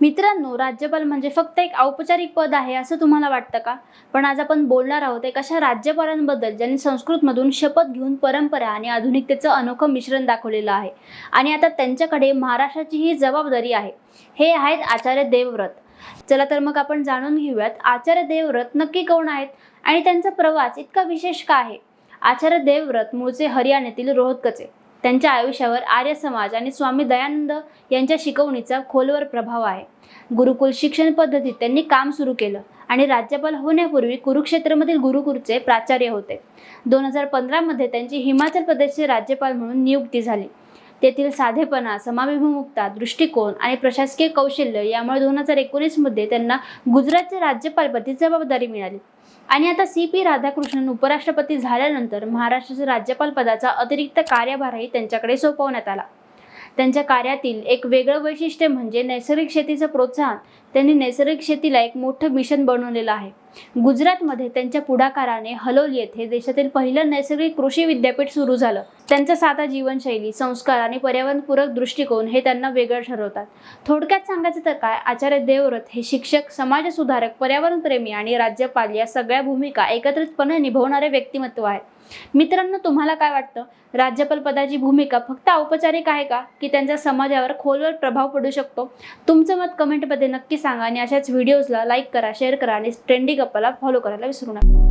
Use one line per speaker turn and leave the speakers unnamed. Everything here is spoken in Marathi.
मित्रांनो राज्यपाल म्हणजे फक्त एक औपचारिक पद आहे असं तुम्हाला वाटतं का? पण आज आपण बोलणार आहोत एक अशा राज्यपालांबद्दल ज्यांनी संस्कृतमधून शपथ घेऊन परंपरा आणि आधुनिकतेचं अनोखं मिश्रण दाखवलेलं आहे. आणि आता त्यांच्याकडे महाराष्ट्राची ही जबाबदारी आहे. हे आहेत आचार्य देवव्रत. चला तर मग आपण जाणून घेऊयात आचार्य देवव्रत नक्की कोण आहेत आणि त्यांचा प्रवास इतका विशेष का आहे? आचार्य देवव्रत मूळचे हरियाणातील रोहतकचे. त्यांच्या आयुष्यावर आर्य समाज आणि स्वामी दयानंद यांच्या शिकवणीचा खोलवर प्रभाव आहे. गुरुकुल शिक्षण पद्धतीत त्यांनी काम सुरू केलं आणि राज्यपाल होण्यापूर्वी कुरुक्षेत्रमधील गुरुकुलचे प्राचार्य होते. दोन हजार पंधरामध्ये त्यांची हिमाचल प्रदेशचे राज्यपाल म्हणून नियुक्ती झाली. तेथील साधेपणा समाविभिमुक्ता दृष्टिकोन आणि प्रशासकीय कौशल्य यामुळे दोन हजार एकोणीसमध्ये त्यांना गुजरातचे राज्यपालपदी जबाबदारी मिळाली. आणि आता सी पी राधाकृष्णन उपराष्ट्रपती झाल्यानंतर महाराष्ट्राच्या राज्यपाल पदाचा अतिरिक्त कार्यभारही त्यांच्याकडे सोपवण्यात आला. त्यांच्या कार्यातील एक वेगळं वैशिष्ट्य म्हणजे नैसर्गिक शेतीचं प्रोत्साहन. त्यांनी नैसर्गिक शेतीला एक मोठं मिशन बनवलेलं आहे. गुजरातमध्ये त्यांच्या पुढाकाराने हलोल येथे देशातील पहिलं नैसर्गिक कृषी विद्यापीठ सुरू झालं. त्यांचा साधा जीवनशैली संस्कार आणि पर्यावरणपूरक दृष्टिकोन हे त्यांना वेगळं ठरवतात. थोडक्यात सांगायचं तर काय आचार्य देवव्रत हे शिक्षक समाजसुधारक पर्यावरणप्रेमी आणि राज्यपाल या सगळ्या भूमिका एकत्रितपणे निभवणारे व्यक्तिमत्व आहे. मित्रांनो तुम्हाला काय वाटतं? राज्यपाल पदाची भूमिका फक्त औपचारिक आहे का? की त्यांच्या समाजावर खोलवर प्रभाव पडू शकतो? तुमचं मत कमेंटमध्ये नक्की सांगा आणि अशाच व्हिडिओजला लाईक करा शेअर करा आणि ट्रेंडिंग गप्पाला फॉलो करायला विसरू नका